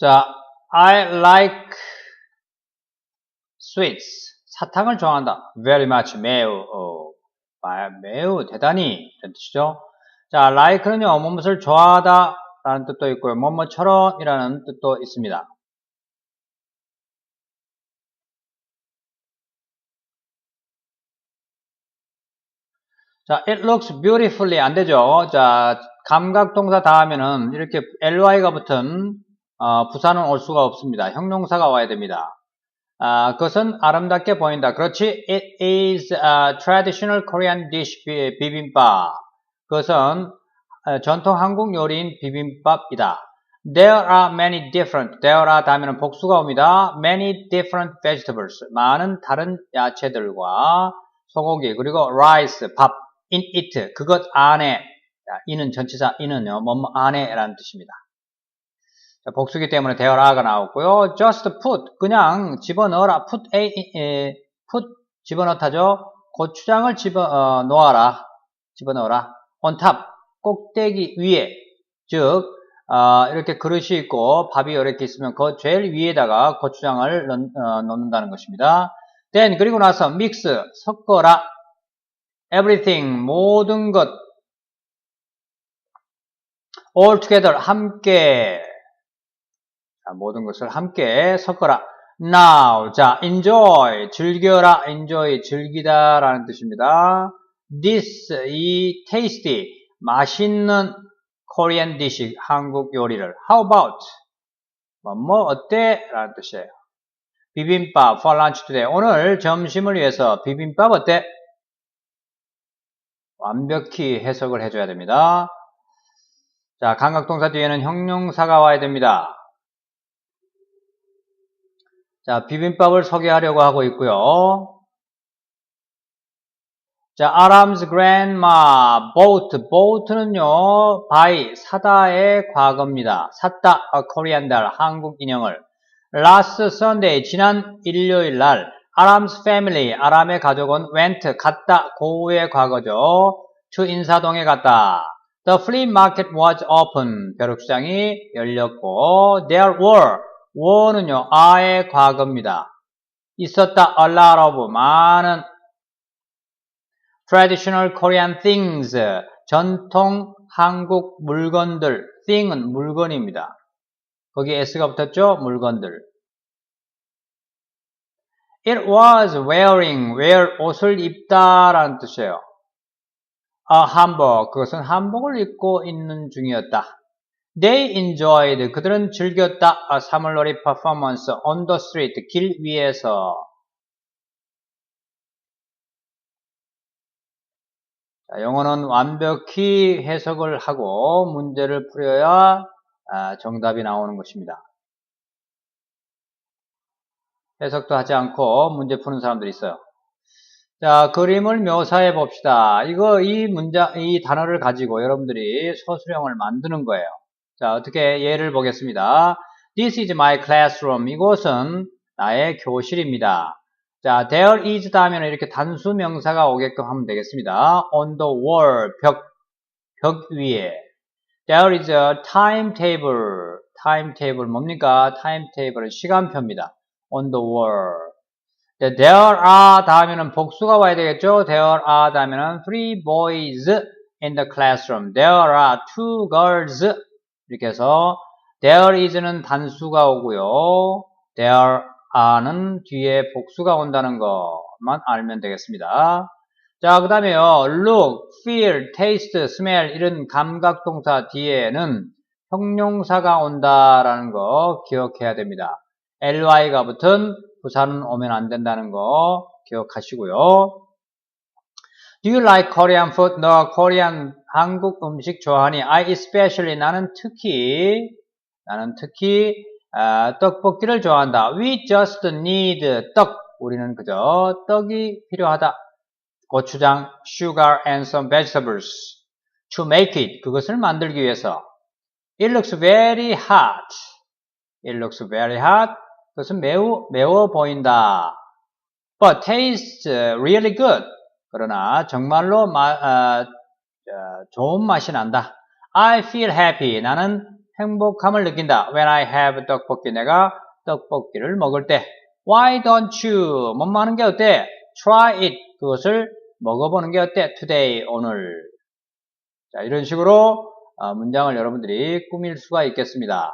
자, I like sweets. 사탕을 좋아한다. very much, 매우, 어, 마- 매우, 대단히 이런 뜻이죠. 자, like는요, 무엇을 좋아하다 라는 뜻도 있고요. 뭐뭐처럼 이라는 뜻도 있습니다. 자, it looks beautifully 안 되죠. 자, 감각 동사 다음에는 이렇게 ly가 붙은 어, 부사는 올 수가 없습니다. 형용사가 와야 됩니다. 아, 그것은 아름답게 보인다. 그렇지. It is a traditional Korean dish 비- 비빔밥. 그것은 어, 전통 한국 요리인 비빔밥이다. There are many different. There are 다음에는 복수가 옵니다. Many different vegetables. 많은 다른 야채들과 소고기 그리고 rice 밥. In it 그것 안에. 자, 이는 전치사 이는요 뭐뭐 안에라는 뜻입니다. 자, 복수기 때문에 are가 나왔고요. Just put 그냥 집어넣어라. Put a 에, put 집어넣다죠. 고추장을 집어 어, 놓아라. 집어넣어라. On top 꼭대기 위에 즉 어, 이렇게 그릇이 있고 밥이 이렇게 있으면 그 제일 위에다가 고추장을 넣, 어, 넣는다는 것입니다. Then 그리고 나서 mix 섞어라. Everything 모든 것 all together 함께 자, 모든 것을 함께 섞어라. Now, 자, enjoy, 즐겨라, enjoy, 즐기다 라는 뜻입니다. This, 이 tasty, 맛있는 Korean dish, 한국 요리를. How about? 뭐, 뭐 어때? 라는 뜻이에요. 비빔밥, for lunch today. 오늘 점심을 위해서 비빔밥 어때? 완벽히 해석을 해줘야 됩니다. 자, 감각동사 뒤에는 형용사가 와야 됩니다. 자, 비빔밥을 소개하려고 하고 있고요. 자, 아람's grandma bought. bought는요, buy, 사다의 과거입니다. 샀다, a Korean doll, 한국 인형을. last Sunday, 지난 일요일 날, 아람's family, 아람의 가족은 went, 갔다, 고우의 과거죠. to 인사동에 갔다. The flea market was open. 벼룩시장이 열렸고, there were, were는요, a의 과거입니다. 있었다, a lot of, 많은 traditional Korean things, 전통 한국 물건들, thing은 물건입니다. 거기 s가 붙었죠? 물건들. It was wearing, wear, 옷을 입다라는 뜻이에요. A hanbok, 그것은 한복을 입고 있는 중이었다. They enjoyed, 그들은 즐겼다. A 사물놀이 performance on the street, 길 위에서. 자, 영어는 완벽히 해석을 하고 문제를 풀어야 아, 정답이 나오는 것입니다. 해석도 하지 않고 문제 푸는 사람들이 있어요. 자, 그림을 묘사해 봅시다. 이거, 이 문자, 이 단어를 가지고 여러분들이 서술형을 만드는 거예요. 자, 어떻게 예를 보겠습니다. This is my classroom. 이곳은 나의 교실입니다. 자, there is 다음에는 이렇게 단수 명사가 오게끔 하면 되겠습니다. on the wall, 벽, 벽 위에. There is a timetable. timetable 뭡니까? timetable은 시간표입니다. on the wall. 네, there are 다음에는 복수가 와야 되겠죠? There are 다음에는 three boys in the classroom. There are two girls. 이렇게 해서 there is는 단수가 오고요. there are는 뒤에 복수가 온다는 것만 알면 되겠습니다. 자, 그 다음에요. look, feel, taste, smell 이런 감각 동사 뒤에는 형용사가 온다라는 거 기억해야 됩니다. ly가 붙은 부사는 오면 안 된다는 거 기억하시고요. Do you like Korean food? 너 코리안 한국 음식 좋아하니? I especially 나는 특히 나는 특히 아, 떡볶이를 좋아한다. We just need 떡. 우리는 그저 떡이 필요하다. 고추장, sugar and some vegetables to make it. 그것을 만들기 위해서. It looks very hot. It looks very hot. 그것은 매우 매워 보인다. But tastes really good. 그러나 정말로 마, 아, 아, 좋은 맛이 난다. I feel happy. 나는 행복함을 느낀다. When I have 떡볶이. 내가 떡볶이를 먹을 때. Why don't you? 뭐 하는 게 어때? Try it. 그것을 먹어보는 게 어때? Today. 오늘. 자, 이런 식으로 어, 문장을 여러분들이 꾸밀 수가 있겠습니다.